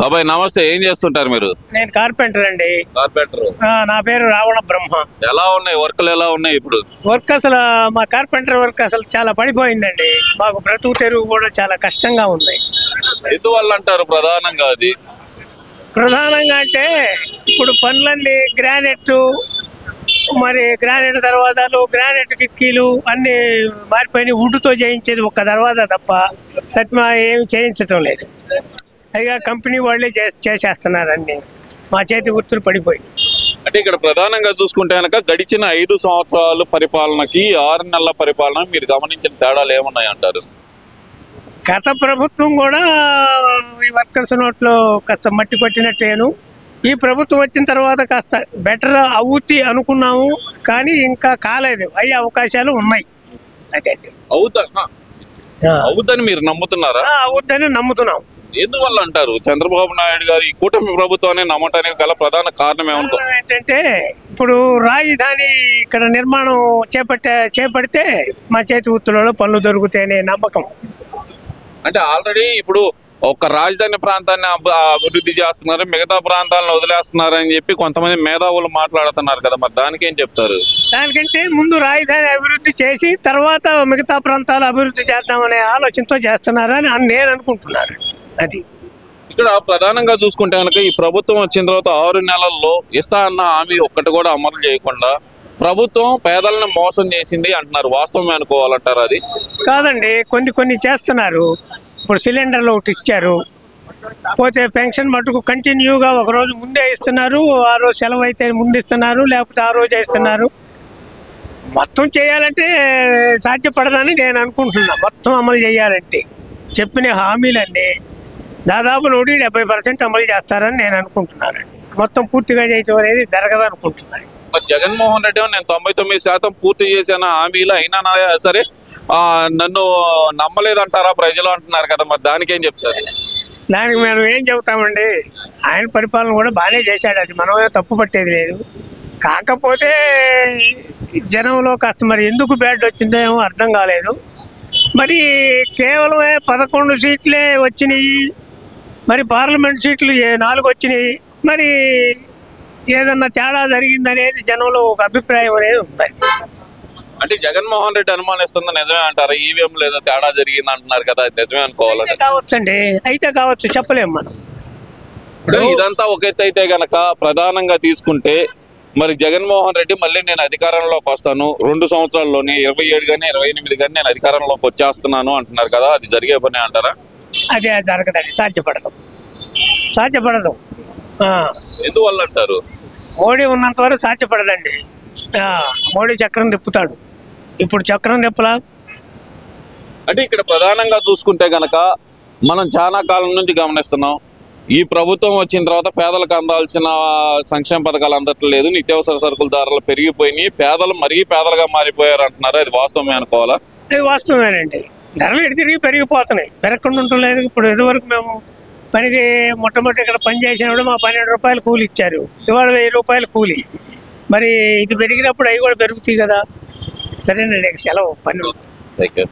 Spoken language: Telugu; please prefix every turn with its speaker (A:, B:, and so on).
A: బాబాయ్ నమస్తే ఏం చేస్తుంటారు మీరు?
B: నేను కార్పెంటర్ అండి.
A: కార్పెంటర్
B: నా పేరు రావణ బ్రహ్మ.
A: ఎలా ఉన్నాయి? వర్క్లు ఎలా ఉన్నాయి ఇప్పుడు?
B: వర్క్ అసలు మా కార్పెంటర్ వర్క్ అసలు చాలా పడిపోయిందండి. మాకు బ్రతుకు తెరువు కూడా చాలా కష్టంగా ఉంది.
A: ఎందువల్ల అంటారు ప్రధానంగా అది?
B: ప్రధానంగా అంటే ఇప్పుడు పనులన్నీ గ్రానైట్ మరి గ్రానైట్ దర్వాజాలు గ్రానైట్ కిటికీలు అన్ని మారిపోయినాయి. వుడ్తో చేయించేది ఒక్క దర్వాజా తప్ప సత్యమా ఏమి చేయించటం లేదు. పైగా కంపెనీ వాళ్ళే చే- చేసేస్తున్నారు అన్ని మా చేతి గుర్తులు పడిపోయింది
A: అంటే ఇక్కడ ప్రధానంగా చూసుకుంటే కనుక గడిచిన ఐదు సంవత్సరాలు పరిపాలనకి ఆరు నెలల పరిపాలన మీరు గమనించిన తేడాలు ఏమున్నాయి అంటారు?
B: గత ప్రభుత్వం కూడా ఈ వర్కర్స్ నోట్లో కాస్త మట్టి కొట్టినట్టేను ఈ ప్రభుత్వం వచ్చిన తర్వాత కాస్త బెటర్ అవుద్ది అనుకున్నాము కానీ ఇంకా కాలేదు. అయ్యే అవకాశాలు ఉన్నాయి. అదండి
A: అవుతా అవుద్దని మీరు నమ్ముతున్నారా?
B: ఆ, అవుద్దని నమ్ముతున్నాం.
A: ఎందువల్ల అంటారు? చంద్రబాబు నాయుడు గారు ఈ కూటమి ప్రభుత్వాన్ని నమ్మటానికి గల ప్రధాన కారణం ఏమనుకో
B: ఏంటంటే ఇప్పుడు రాజధాని ఇక్కడ నిర్మాణం చేపట్టే చేపడితే మా చేతి వృత్తులలో పనులు దొరుకుతాయనే నమ్మకం.
A: అంటే ఆల్రెడీ ఇప్పుడు ఒక రాజధాని ప్రాంతాన్ని అభివృద్ధి చేస్తున్నారు మిగతా ప్రాంతాలను వదిలేస్తున్నారు అని చెప్పి కొంతమంది మేధావులు మాట్లాడుతున్నారు కదా మరి. దానికి ఏం చెప్తారు?
B: దానికంటే ముందు రాజధాని అభివృద్ధి చేసి తర్వాత మిగతా ప్రాంతాలు అభివృద్ధి చేద్దామనే ఆలోచనతో చేస్తున్నారని అని నేను అనుకుంటున్నాను. అది.
A: ఇక్కడ ప్రధానంగా చూసుకుంటే కనుక ఈ ప్రభుత్వం వచ్చిన తర్వాత ఆరు నెలల్లో ఇస్తా అన్న హామీ ఒక్కటి కూడా అమలు చేయకుండా ప్రభుత్వం పేదలను మోసం చేసింది అంటున్నారు. వాస్తవమే అనుకోవాలంటారు అది?
B: కాదండి కొన్ని కొన్ని చేస్తున్నారు. ఇప్పుడు సిలిండర్లు ఒకటి ఇచ్చారు. పోతే పెన్షన్ మటుకు కంటిన్యూగా ఒక రోజు ముందే ఇస్తున్నారు ఆ రోజు సెలవు అయితే ముందు ఇస్తున్నారు లేకపోతే ఆ రోజు ఇస్తున్నారు. మొత్తం చేయాలంటే సాధ్యపడదని నేను అనుకుంటున్నా. మొత్తం అమలు చేయాలంటే చెప్పిన హామీలన్నీ దాదాపు నూటి డెబ్బై పర్సెంట్ అమలు చేస్తారని నేను అనుకుంటున్నాను. మొత్తం పూర్తిగా చేయటం అనేది జరగదు అనుకుంటున్నాను.
A: జగన్మోహన్ రెడ్డి నేను తొంభై తొమ్మిది శాతం పూర్తి చేసిన హామీలు అయినా సరే నన్ను నమ్మలేదంటారా ప్రజలు అంటున్నారు కదా మరి దానికి ఏం చెప్తారు?
B: దానికి మనం ఏం చెబుతామండి? ఆయన పరిపాలన కూడా బాగానే చేశాడు. అది మనం ఏం తప్పు పట్టేది లేదు. కాకపోతే జనంలో కాస్త మరి ఎందుకు బ్యాడ్ వచ్చిందో ఏమో అర్థం కాలేదు. మరి కేవలం పదకొండు సీట్లే వచ్చినాయి. మరి పార్లమెంట్ సీట్లు ఏ- నాలుగు వచ్చినాయి. మరి ఏదన్నా తేడా జరిగిందనేది జనంలో ఒక అభిప్రాయం అనేది ఉందండి.
A: అంటే జగన్మోహన్ రెడ్డి అనుమానిస్తుంది నిజమే అంటారా? ఈవీఎం లేదో తేడా జరిగింది అంటున్నారు కదా నిజమే అనుకోవాలంటే
B: అయితే కావచ్చండి. అయితే కావచ్చు చెప్పలేము మనం.
A: ఇదంతా ఒక ఎత్తు అయితే గనక ప్రధానంగా తీసుకుంటే మరి జగన్మోహన్ రెడ్డి మళ్ళీ నేను అధికారంలోకి వస్తాను. రెండు సంవత్సరాల్లోనే ఇరవై ఏడు కానీ ఇరవై ఎనిమిది కానీ నేను అధికారంలోకి వచ్చేస్తున్నాను అంటున్నారు కదా అది జరిగే పని అంటారా?
B: అదే జరగదండి సాధ్యపడదు. సాధ్యపడదు.
A: ఎందువల్ల అంటారు?
B: మోడీ ఉన్నంత వరకు సాధ్యపడదండి. మోడీ చక్రం తిప్పుతాడు. ఇప్పుడు చక్రం తిప్పలా?
A: అంటే ఇక్కడ ప్రధానంగా చూసుకుంటే గనక మనం చాలా కాలం నుంచి గమనిస్తున్నాం. ఈ ప్రభుత్వం వచ్చిన తర్వాత పేదలకు అందాల్సిన సంక్షేమ పథకాలు అందట్లేదు నిత్యావసర సరుకుల ధరలు పెరిగిపోయినాయి. పేదలు మరీ పేదలుగా మారిపోయారు అంటున్నారు అది వాస్తవమే అనుకోవాలా?
B: అది వాస్తవమేనండి. ధరలు ఎడి తిరిగి పెరిగిపోతున్నాయి. పెరగకుండా ఉండలేదు ఇప్పుడు ఇదివరకు మేము పనికి మొట్టమొదటి ఇక్కడ పని చేసినప్పుడు మా పన్నెండు రూపాయలు కూలి ఇచ్చారు. ఇవాళ వెయ్యి రూపాయలు కూలి. మరి ఇది పెరిగినప్పుడు అవి కూడా పెరుగుతాయి కదా. సరేనండి సెలవు. పని
A: థ్యాంక్ యూ